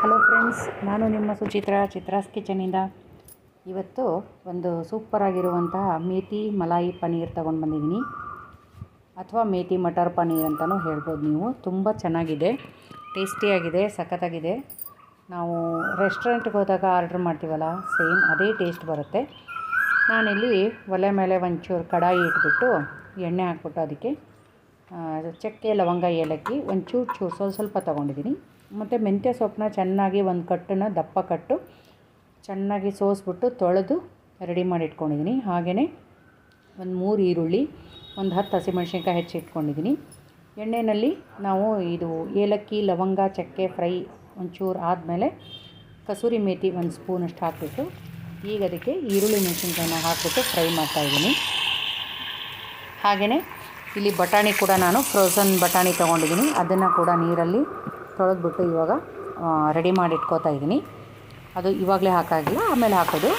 Hello friends ನಾನು ನಿಮ್ಮ ಸುಚಿತ್ರ ಚಿತ್ರಾಸ್ ಕಿಚನಿಂದ ಇವತ್ತು ಒಂದು ಸೂಪರ್ ಆಗಿರುವಂತಹ ಮೇಥಿ ಮಲಾಯಿ ಪನ್ನೀರ್ ತೊಗೊಂಡು ಬಂದಿದ್ದೀನಿ. ಅಥವಾ ಮೇತಿ ಮಟರ್ ಪನ್ನೀರ್ ಅಂತಲೂ ಹೇಳ್ಬೋದು ನೀವು. ತುಂಬ ಚೆನ್ನಾಗಿದೆ ಟೇಸ್ಟಿಯಾಗಿದೆ ಸಖತ್ತಾಗಿದೆ. ನಾವು ರೆಸ್ಟೋರೆಂಟ್ಗೆ ಹೋದಾಗ ಆರ್ಡ್ರ್ ಮಾಡ್ತೀವಲ್ಲ ಸೇಮ್ ಅದೇ ಟೇಸ್ಟ್ ಬರುತ್ತೆ. ನಾನಿಲ್ಲಿ ಒಲೆ ಮೇಲೆ ಒಂಚೂರು ಕಡಾಯಿ ಇಟ್ಬಿಟ್ಟು ಎಣ್ಣೆ ಹಾಕ್ಬಿಟ್ಟು ಅದಕ್ಕೆ ಚಕ್ಕೆ, ಲವಂಗ, ಏಲಕ್ಕಿ ಒಂಚೂರು ಚೂರು ಸ್ವಲ್ಪ ಸ್ವಲ್ಪ ತೊಗೊಂಡಿದ್ದೀನಿ. ಮತ್ತು ಮೆಂತ್ಯ ಸೊಪ್ಪನ್ನ ಚೆನ್ನಾಗಿ ಒಂದು ಕಟ್ಟನ್ನು ದಪ್ಪ ಕಟ್ಟು, ಚೆನ್ನಾಗಿ ಸೋಸ್ಬಿಟ್ಟು ತೊಳೆದು ರೆಡಿ ಮಾಡಿ ಇಟ್ಕೊಂಡಿದ್ದೀನಿ ಹಾಗೆಯೇ ಒಂದು ಮೂರು ಈರುಳ್ಳಿ, ಒಂದು ಹತ್ತು ಹಸಿಮೆಣಸಿನ್ಕಾಯಿ ಹೆಚ್ಚಿಟ್ಕೊಂಡಿದ್ದೀನಿ ಎಣ್ಣೆಯಲ್ಲಿ ನಾವು ಇದು ಏಲಕ್ಕಿ, ಲವಂಗ, ಚಕ್ಕೆ, ಫ್ರೈ ಒಂಚೂರು ಆದಮೇಲೆ ಕಸೂರಿ ಮೇಥಿ ಒಂದು ಸ್ಪೂನಷ್ಟು ಹಾಕಿಬಿಟ್ಟು ಈಗ ಅದಕ್ಕೆ ಈರುಳ್ಳಿ ಮೆಣಸಿನ್ಕಾಯಿನ ಹಾಕಿಬಿಟ್ಟು ಫ್ರೈ ಮಾಡ್ತಾಯಿದ್ದೀನಿ ಹಾಗೆಯೇ ಇಲ್ಲಿ ಬಟಾಣಿ ಕೂಡ ನಾನು ಫ್ರೋಝನ್ ಬಟಾಣಿ ತೊಗೊಂಡಿದ್ದೀನಿ ಅದನ್ನು ಕೂಡ ನೀರಲ್ಲಿ ತೊಳೆದ್ಬಿಟ್ಟು ಇವಾಗ ರೆಡಿ ಮಾಡಿ ಇಟ್ಕೋತಾ ಇದ್ದೀನಿ. ಅದು ಇವಾಗಲೇ ಹಾಕಾಗಿಲ್ಲ, ಆಮೇಲೆ ಹಾಕೋದು.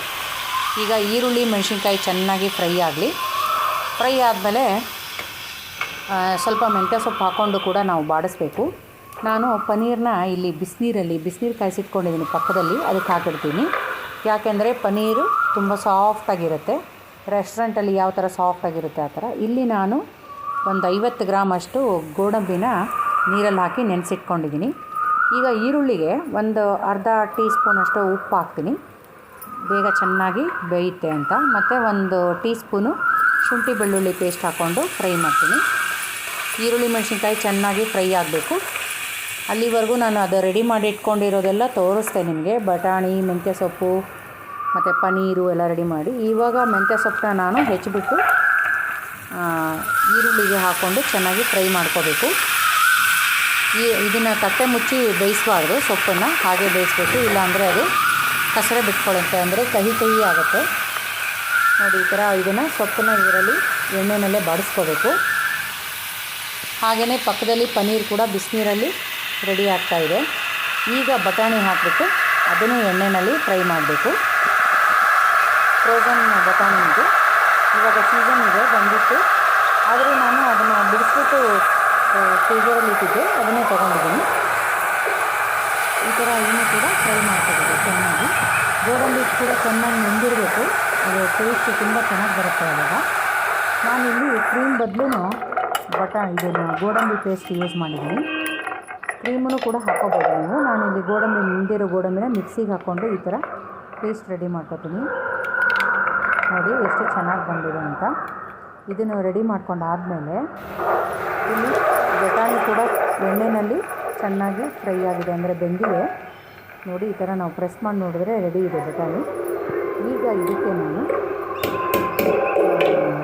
ಈಗ ಈರುಳ್ಳಿ, ಮೆಣಸಿನ್ಕಾಯಿ ಚೆನ್ನಾಗಿ ಫ್ರೈ ಆಗಲಿ. ಫ್ರೈ ಆದಮೇಲೆ ಸ್ವಲ್ಪ ಮೆಂತ್ಯ ಸೊಪ್ಪು ಹಾಕ್ಕೊಂಡು ಕೂಡ ನಾವು ಬಾಡಿಸ್ಬೇಕು. ನಾನು ಪನ್ನೀರನ್ನ ಇಲ್ಲಿ ಬಿಸಿನೀರಲ್ಲಿ, ಬಿಸಿನೀರು ಕಾಯಿಸಿಟ್ಕೊಂಡಿದ್ದೀನಿ ಪಕ್ಕದಲ್ಲಿ, ಅದಕ್ಕೆ ಹಾಕಿಡ್ತೀನಿ. ಯಾಕೆಂದರೆ ಪನ್ನೀರು ತುಂಬ ಸಾಫ್ಟಾಗಿರುತ್ತೆ ರೆಸ್ಟೋರೆಂಟಲ್ಲಿ ಯಾವ ಥರ ಸಾಫ್ಟಾಗಿರುತ್ತೆ ಆ ಥರ. ಇಲ್ಲಿ ನಾನು ಒಂದು ಐವತ್ತು ಗ್ರಾಮ್ ಅಷ್ಟು ಗೋಡಂಬಿನ ನೀರಲ್ಲಿ ಹಾಕಿ ನೆನೆಸಿಟ್ಕೊಂಡಿದ್ದೀನಿ. ಈಗ ಈರುಳ್ಳಿಗೆ ಒಂದು ಅರ್ಧ ಟೀ ಸ್ಪೂನಷ್ಟು ಉಪ್ಪು ಹಾಕ್ತೀನಿ. ಬೇಗ ಚೆನ್ನಾಗಿ ಬೇಯುತ್ತೆ ಅಂತ. ಮತ್ತು ಒಂದು ಟೀ ಸ್ಪೂನು ಶುಂಠಿ ಬೆಳ್ಳುಳ್ಳಿ ಪೇಸ್ಟ್ ಹಾಕ್ಕೊಂಡು ಫ್ರೈ ಮಾಡ್ತೀನಿ. ಈರುಳ್ಳಿ ಮೆಣಸಿನ್ಕಾಯಿ ಚೆನ್ನಾಗಿ ಫ್ರೈ ಆಗಬೇಕು. ಅಲ್ಲಿವರೆಗೂ ನಾನು ಅದು ರೆಡಿ ಮಾಡಿ ಇಟ್ಕೊಂಡಿರೋದೆಲ್ಲ ತೋರಿಸ್ತೆ ನಿಮಗೆ. ಬಟಾಣಿ, ಮೆಂತ್ಯ ಸೊಪ್ಪು, ಮತ್ತು ಪನ್ನೀರು ಎಲ್ಲ ರೆಡಿ ಮಾಡಿ. ಇವಾಗ ಮೆಂತ್ಯ ಸೊಪ್ಪನ್ನ ನಾನು ಹೆಚ್ಚಿಬಿಟ್ಟು ಈರುಳ್ಳಿಗೆ ಹಾಕ್ಕೊಂಡು ಚೆನ್ನಾಗಿ ಫ್ರೈ ಮಾಡ್ಕೋಬೇಕು. ಈ ಇದನ್ನು ತಟ್ಟೆ ಮುಚ್ಚಿ ಬೇಯಿಸಬಾರ್ದು, ಸೊಪ್ಪನ್ನು ಹಾಗೆ ಬೇಯಿಸ್ಬೇಕು. ಇಲ್ಲಾಂದರೆ ಅದು ಕಸರೆ ಬಿಟ್ಕೊಳ್ಳುತ್ತೆ. ಅಂದರೆ ಕಹಿ ಕಹಿ ಆಗುತ್ತೆ. ನೋಡಿ, ಈ ಥರ ಇದನ್ನು ಸೊಪ್ಪನ್ನು ಇದರಲ್ಲಿ ಎಣ್ಣೆನಲ್ಲೇ ಬಾಡಿಸ್ಕೋಬೇಕು. ಹಾಗೆಯೇ ಪಕ್ಕದಲ್ಲಿ ಪನ್ನೀರ್ ಕೂಡ ಬಿಸಿನೀರಲ್ಲಿ ರೆಡಿ ಆಗ್ತಾ ಇದೆ. ಈಗ ಬಟಾಣಿ ಹಾಕಿಬಿಟ್ಟು ಅದನ್ನು ಎಣ್ಣೆನಲ್ಲಿ ಫ್ರೈ ಮಾಡಬೇಕು. ಫ್ರೋಸನ್ ಬಟಾಣಿ ಇದು. ಇವಾಗ ಸೀಸನ್ ಇದೆ, ಬಂದಿತ್ತು. ಆದರೆ ನಾನು ಅದನ್ನು ಬಿಡಿಸ್ಬಿಟ್ಟು ಫ್ರೀಜರಲ್ಲಿ ಇಟ್ಟಿದ್ದೆ ಅದನ್ನೇ ತೊಗೊಂಡಿದ್ದೀನಿ. ಈ ಥರ ಇನ್ನೂ ಕೂಡ ಫ್ರೈ ಮಾಡ್ಕೋಬೇಕು ಚೆನ್ನಾಗಿ. ಗೋಡಂಬಿ ಕೂಡ ಚೆನ್ನಾಗಿ ನೆಂದಿರಬೇಕು. ಅದು ಟೇಸ್ಟ್ ತುಂಬ ಚೆನ್ನಾಗಿ ಬರುತ್ತೆ ಅವಾಗ. ನಾನಿಲ್ಲಿ ಕ್ರೀಮ್ ಬದಲು ಬಟಾ ಇದನ್ನು ಗೋಡಂಬಿ ಪೇಸ್ಟ್ ಯೂಸ್ ಮಾಡಿದ್ದೀನಿ. ಕ್ರೀಮನ್ನು ಕೂಡ ಹಾಕೋಬೋದು ನೀವು. ನಾನಿಲ್ಲಿ ಗೋಡಂಬಿ ನಿಂದಿರೋ ಗೋಡಂಬಿನ ಮಿಕ್ಸಿಗೆ ಹಾಕ್ಕೊಂಡು ಈ ಥರ ಪೇಸ್ಟ್ ರೆಡಿ ಮಾಡ್ಕೊತೀನಿ. ನೋಡಿ ಎಷ್ಟು ಚೆನ್ನಾಗಿ ಬಂದಿದೆ ಅಂತ. ಇದನ್ನು ರೆಡಿ ಮಾಡ್ಕೊಂಡು ಆದಮೇಲೆ ಇಲ್ಲಿ ಬಟಾಣಿ ಕೂಡ ಎಣ್ಣೆಯಲ್ಲಿ ಚೆನ್ನಾಗಿ ಫ್ರೈ ಆಗಿದೆ ಅಂದರೆ ಬೆಂದಿದೆ. ನೋಡಿ, ಈ ಥರ ನಾವು ಪ್ರೆಸ್ ಮಾಡಿ ನೋಡಿದ್ರೆ ರೆಡಿ ಇದೆ ಬಟಾಣಿ ಈಗ ಇದಕ್ಕೆ ನಾನು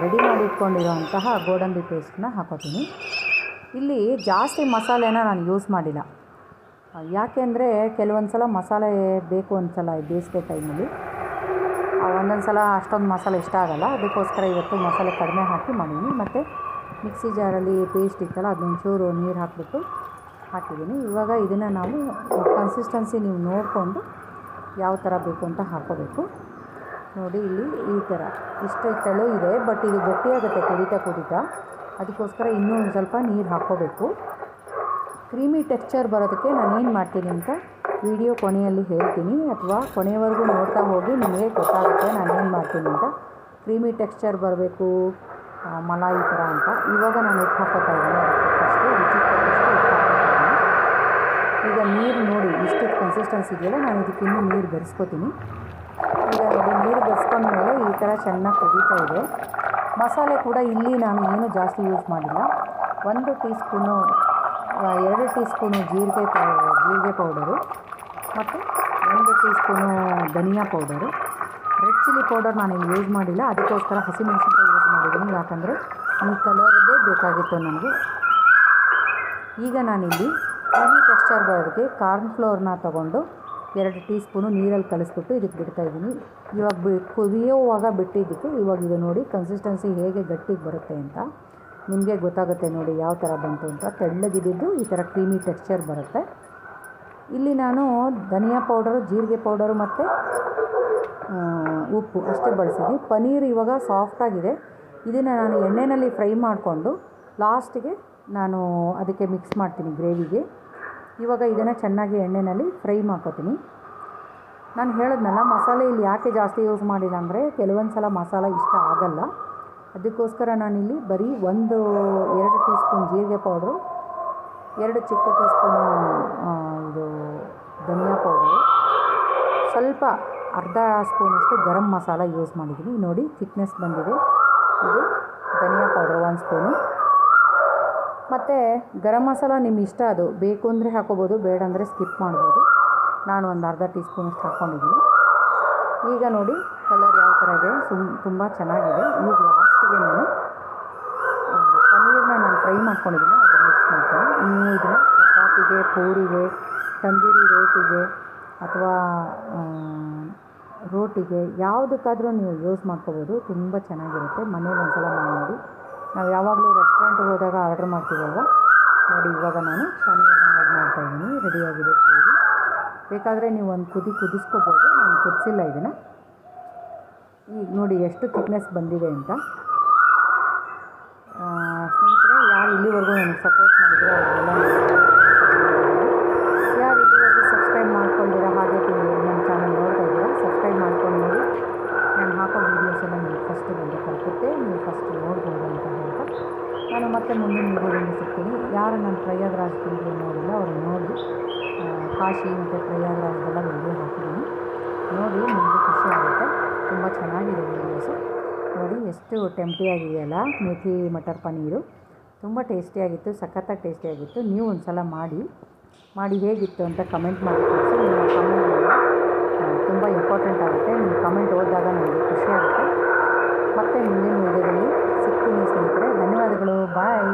ರೆಡಿ ಮಾಡಿ ಇಟ್ಕೊಂಡಿರೋಂತಹ ಗೋಡಂಬಿ ಪೇಸ್ಟನ್ನ ಹಾಕೋತೀನಿ. ಇಲ್ಲಿ ಜಾಸ್ತಿ ಮಸಾಲೆನ ನಾನು ಯೂಸ್ ಮಾಡಿಲ್ಲ. ಯಾಕೆಂದರೆ ಕೆಲವೊಂದು ಸಲ ಮಸಾಲೆ ಬೇಕು ಅನ್ಸಲ್ಲ ಈ ಬೇಸಿಗೆ ಟೈಮಲ್ಲಿ. ಒಂದೊಂದು ಸಲ ಅಷ್ಟೊಂದು ಮಸಾಲೆ ಇಷ್ಟ ಆಗಲ್ಲ. ಅದಕ್ಕೋಸ್ಕರ ಇವತ್ತು ಮಸಾಲೆ ಕಡಿಮೆ ಹಾಕಿ ಮಾಡೀನಿ. ಮತ್ತು ಮಿಕ್ಸಿ ಜಾರಲ್ಲಿ ಪೇಸ್ಟ್ ಇತ್ತಲ್ಲ ಅದೊಂಚೂರು ನೀರು ಹಾಕಿಬಿಟ್ಟು ಹಾಕಿದ್ದೀನಿ ಇವಾಗ ಇದನ್ನು ನಾವು ಕನ್ಸಿಸ್ಟೆನ್ಸಿ ನೀವು ನೋಡಿಕೊಂಡು ಯಾವ ಥರ ಬೇಕು ಅಂತ ಹಾಕೋಬೇಕು. ನೋಡಿ ಇಲ್ಲಿ ಈ ಥರ ಇಷ್ಟು ತೆಳು ಇದೆ ಬಟ್ ಇದು ಗಟ್ಟಿಯಾಗುತ್ತೆ ಕುದೀತಾ ಕುದೀತಾ ಅದಕ್ಕೋಸ್ಕರ ಇನ್ನೂ ಒಂದು ಸ್ವಲ್ಪ ನೀರು ಹಾಕೋಬೇಕು. ಕ್ರೀಮಿ ಟೆಕ್ಸ್ಚರ್ ಬರೋದಕ್ಕೆ ನಾನು ಏನು ಮಾಡ್ತೀನಿ ಅಂತ ವಿಡಿಯೋ ಕೊನೆಯಲ್ಲಿ ಹೇಳ್ತೀನಿ. ಅಥವಾ ಕೊನೆಯವರೆಗೂ ನೋಡ್ತಾ ಹೋಗಿ ನಿಮಗೆ ಗೊತ್ತಾಗುತ್ತೆ ನಾನೇನು ಮಾಡ್ತೀನಿ ಅಂತ. ಕ್ರೀಮಿ ಟೆಕ್ಸ್ಚರ್ ಬರಬೇಕು ಮಲಾಯಿ ಥರ ಅಂತ. ಇವಾಗ ನಾನು ಉಪ್ಪು ಹಾಕೋತಾ ಇದ್ದೀನಿ. ಫಸ್ಟು ರುಚಿ ತಕ್ಕಷ್ಟು ಉಪ್ಪು ಈಗ ನೀರು ನೋಡಿ ಇಷ್ಟು ಕನ್ಸಿಸ್ಟೆನ್ಸಿ ಇದೆಯಲ್ಲ, ನಾನು ಇದಕ್ಕೆ ಇನ್ನೂ ನೀರು ಬೆರೆಸ್ಕೊತೀನಿ. ಈಗ ನೋಡಿ, ನೀರು ಬೆರೆಸ್ಕೊಂಡ್ಮೇಲೆ ಈ ಥರ ಚೆನ್ನಾಗಿ ಕುದೀತಾ ಇದೆ. ಮಸಾಲೆ ಕೂಡ ಇಲ್ಲಿ ನಾನು ಏನು ಜಾಸ್ತಿ ಯೂಸ್ ಮಾಡಿಲ್ಲ. ಒಂದು ಟೀ ಸ್ಪೂನು ಎರಡು ಟೀ ಸ್ಪೂನು ಜೀರಿಗೆ ಜೀರಿಗೆ ಪೌಡರು ಮತ್ತು ಒಂದು ಟೀ ಸ್ಪೂನು ಧನಿಯಾ ಪೌಡರು. ರೆಡ್ ಚಿಲ್ಲಿ ಪೌಡರ್ ನಾನು ಇಲ್ಲಿ ಯೂಸ್ ಮಾಡಿಲ್ಲ. ಅದಕ್ಕೋಸ್ಕರ ಹಸಿಮೆಣಸಿನ್ಕಾಯಿ ಯೂಸ್ ಮಾಡಿದ್ದೀನಿ. ಯಾಕಂದರೆ ಈ ಕಲರದ್ದೇ ಬೇಕಾಗಿತ್ತು ನನಗೆ. ಈಗ ನಾನಿಲ್ಲಿ ಕ್ರೀಮಿ ಟೆಕ್ಸ್ಚರ್ ಬರೋದಕ್ಕೆ ಕಾರ್ನ್ ಫ್ಲೋರ್ನ ತೊಗೊಂಡು ಎರಡು ಟೀ ಸ್ಪೂನು ನೀರಲ್ಲಿ ಕಲಿಸ್ಬಿಟ್ಟು ಇದಕ್ಕೆ ಬಿಡ್ತಾಯಿದ್ದೀನಿ ಇವಾಗ ಬಿ ಕುದಿಯೋವಾಗ ಬಿಟ್ಟಿದ್ದಕ್ಕೆ ಇವಾಗ ಇದು ನೋಡಿ ಕನ್ಸಿಸ್ಟೆನ್ಸಿ ಹೇಗೆ ಗಟ್ಟಿಗೆ ಬರುತ್ತೆ ಅಂತ ನಿಮಗೆ ಗೊತ್ತಾಗುತ್ತೆ ನೋಡಿ ಯಾವ ಥರ ಬಂತು ಅಂತ. ತೆಳ್ಳಗಿದ್ದು ಈ ಥರ ಕ್ರೀಮಿ ಟೆಕ್ಸ್ಚರ್ ಬರುತ್ತೆ. ಇಲ್ಲಿ ನಾನು ಧನಿಯಾ ಪೌಡರು, ಜೀರಿಗೆ ಪೌಡರು ಮತ್ತು ಉಪ್ಪು ಅಷ್ಟೇ ಬಳಸಿದ್ದೀನಿ. ಪನ್ನೀರ್ ಇವಾಗ ಸಾಫ್ಟಾಗಿದೆ ಇದನ್ನು ನಾನು ಎಣ್ಣೆಯಲ್ಲಿ ಫ್ರೈ ಮಾಡಿಕೊಂಡು ಲಾಸ್ಟಿಗೆ ನಾನು ಅದಕ್ಕೆ ಮಿಕ್ಸ್ ಮಾಡ್ತೀನಿ ಗ್ರೇವಿಗೆ. ಇವಾಗ ಇದನ್ನು ಚೆನ್ನಾಗಿ ಎಣ್ಣೆಯಲ್ಲಿ ಫ್ರೈ ಮಾಡ್ಕೊತೀನಿ. ನಾನು ಹೇಳಿದ್ನಲ್ಲ, ಮಸಾಲೆ ಇಲ್ಲಿ ಯಾಕೆ ಜಾಸ್ತಿ ಯೂಸ್ ಮಾಡಿಲ್ಲ ಅಂದರೆ ಕೆಲವೊಂದು ಸಲ ಮಸಾಲ ಇಷ್ಟ ಆಗಲ್ಲ. ಅದಕ್ಕೋಸ್ಕರ ನಾನಿಲ್ಲಿ ಬರೀ ಒಂದು ಎರಡು ಟೀ ಸ್ಪೂನ್ ಜೀರಿಗೆ ಪೌಡ್ರು, ಎರಡು ಚಿಕ್ಕ ಟೀ ಸ್ಪೂನು ಇದು ಧನಿಯಾ ಪೌಡ್ರು. ಸ್ವಲ್ಪ ಅರ್ಧ ಸ್ಪೂನಷ್ಟು ಗರಂ ಮಸಾಲ ಯೂಸ್ ಮಾಡಿದ್ದೀನಿ. ನೋಡಿ ಥಿಕ್ನೆಸ್ ಬಂದಿದೆ. ಇದು ಧನಿಯಾ ಪೌಡ್ರ್ ಒನ್ ಸ್ಪೂನು ಮತ್ತು ಗರಂ ಮಸಾಲ ನಿಮ್ಮ ಇಷ್ಟ ಅದು, ಬೇಕು ಅಂದರೆ ಹಾಕೋಬೋದು, ಬೇಡ ಅಂದರೆ ಸ್ಕಿಪ್ ಮಾಡ್ಬೋದು. ನಾನು ಒಂದು ಅರ್ಧ ಟೀ ಸ್ಪೂನಷ್ಟು ಹಾಕ್ಕೊಂಡಿದ್ದೀನಿ ಈಗ ನೋಡಿ ಕಲರ್ ಯಾವ ಥರ ಇದೆ ಸುಮ್ ತುಂಬ ಚೆನ್ನಾಗಿದೆ. ಈಗ ಲಾಸ್ಟಿಗೆ ನಾನು ಪನ್ನೀರನ್ನ ನಾನು ಫ್ರೈ ಮಾಡ್ಕೊಂಡಿದ್ದೀನಿ, ಅದನ್ನು ಮಿಕ್ಸ್ ಮಾಡ್ತೀನಿ. ನೀವು ಇದನ್ನು ಚಪಾತಿಗೆ, ಪೂರಿಗೆ, ತಂದೂರಿ ರೋಟಿಗೆ, ಅಥವಾ ರೋಟಿಗೆ ಯಾವುದಕ್ಕಾದರೂ ನೀವು ಯೂಸ್ ಮಾಡ್ಕೋಬೋದು, ತುಂಬ ಚೆನ್ನಾಗಿರುತ್ತೆ. ಮನೇಲಿ ಒಂದ್ಸಲ ಮಾಡಿ. ನೋಡಿ ನಾವು ಯಾವಾಗಲೂ ರೆಸ್ಟೋರೆಂಟ್ಗೆ ಹೋದಾಗ ಆರ್ಡ್ರ್ ಮಾಡ್ತೀವಲ್ವ? ನೋಡಿ, ಇವಾಗ ನಾನು ಪನ್ನೀರ್ನ ಆ್ಯಡ್ ಮಾಡ್ತಾಯಿದ್ದೀನಿ ರೆಡಿಯಾಗಿದೆ ಗ್ರೇವಿ ಬೇಕಾದರೆ ನೀವು ಒಂದು ಕುದಿ ಕುದಿಸ್ಕೋಬೋದು. ನಾನು ಕುದಿಸಿಲ್ಲ ಇದನ್ನು. ಈಗ ನೋಡಿ, ಎಷ್ಟು ಥಿಕ್ನೆಸ್ ಬಂದಿದೆ ಅಂತ. ಸ್ನೇಹಿತರೆ, ಯಾರು ಇಲ್ಲಿವರೆಗೂ ನನಗೆ ಸಪೋರ್ಟ್ ಮಾಡಿದ್ರು ಅವರಿಗೆಲ್ಲ ಯಾರು ಇಲ್ಲಿವರೆಗೂ ಸಬ್ಸ್ಕ್ರೈಬ್ ಮಾಡ್ಕೊಂಡಿರೋ ಹಾಗೆ ನೀವು ನನ್ನ ಚಾನಲ್ ನೋಡ್ತಾ ಇದ್ದೀರಾ ಸಬ್ಸ್ಕ್ರೈಬ್ ಮಾಡ್ಕೊಂಡು ನೋಡಿ ನಾನು ಹಾಕೋ ವೀಡಿಯೋಸ್ ಎಲ್ಲ ನಿಮಗೆ ಫಸ್ಟ್ ಬಂದು ತಲುಪುತ್ತೆ ನೀವು ಫಸ್ಟ್ ನೋಡ್ಬೋದು ಅಂತ ಹೇಳ್ತಾ ನಾನು ಮತ್ತೆ ಮುಂದಿನ ವಿಡಿಯೋದಲ್ಲಿ ಸಿಗ್ತೀನಿ ಯಾರು ನಾನು ಪ್ರಯಾಗ್ರಾಜ್ ವೀಡಿಯೋ ನೋಡಿಲ್ಲ ಅವರು ನೋಡಿ ಕಾಶಿ ಮತ್ತು ಪ್ರಯಾಗ್ರಾಜ್ದೆಲ್ಲ ವಿಡಿಯೋ ಹಾಕಿದ್ದೀನಿ. ನೋಡಿ, ನಿಮಗೆ ಖುಷಿ ಆಗುತ್ತೆ. ತುಂಬ ಚೆನ್ನಾಗಿದೆ ವಿಡಿಯೋಸು ನೋಡಿ, ಎಷ್ಟು ಟೆಂಪ್ಟಿಯಾಗಿದೆಯಲ್ಲ ಮೇಥಿ ಮಟರ್ ಪನ್ನೀರು. ತುಂಬ ಟೇಸ್ಟಿಯಾಗಿತ್ತು ಸಖತ್ತಾಗಿ ಟೇಸ್ಟಿಯಾಗಿತ್ತು ನೀವು ಒಂದು ಸಲ ಮಾಡಿ ಮಾಡಿ ಹೇಗಿತ್ತು ಅಂತ ಕಮೆಂಟ್ ಮಾಡಿ ತಿಳಿಸಿ. ನಿಮ್ಮ ಕಮೆಂಟ್ ತುಂಬ ಇಂಪಾರ್ಟೆಂಟ್ ಆಗುತ್ತೆ. ನಿಮ್ಮ ಕಮೆಂಟ್ ಓದಿದಾಗ ನನಗೆ ಖುಷಿಯಾಗುತ್ತೆ ಮತ್ತು ಮುಂದಿನ ವೀಡಿಯೋದಲ್ಲಿ ಧನ್ಯವಾದಗಳು ಬಾಯ್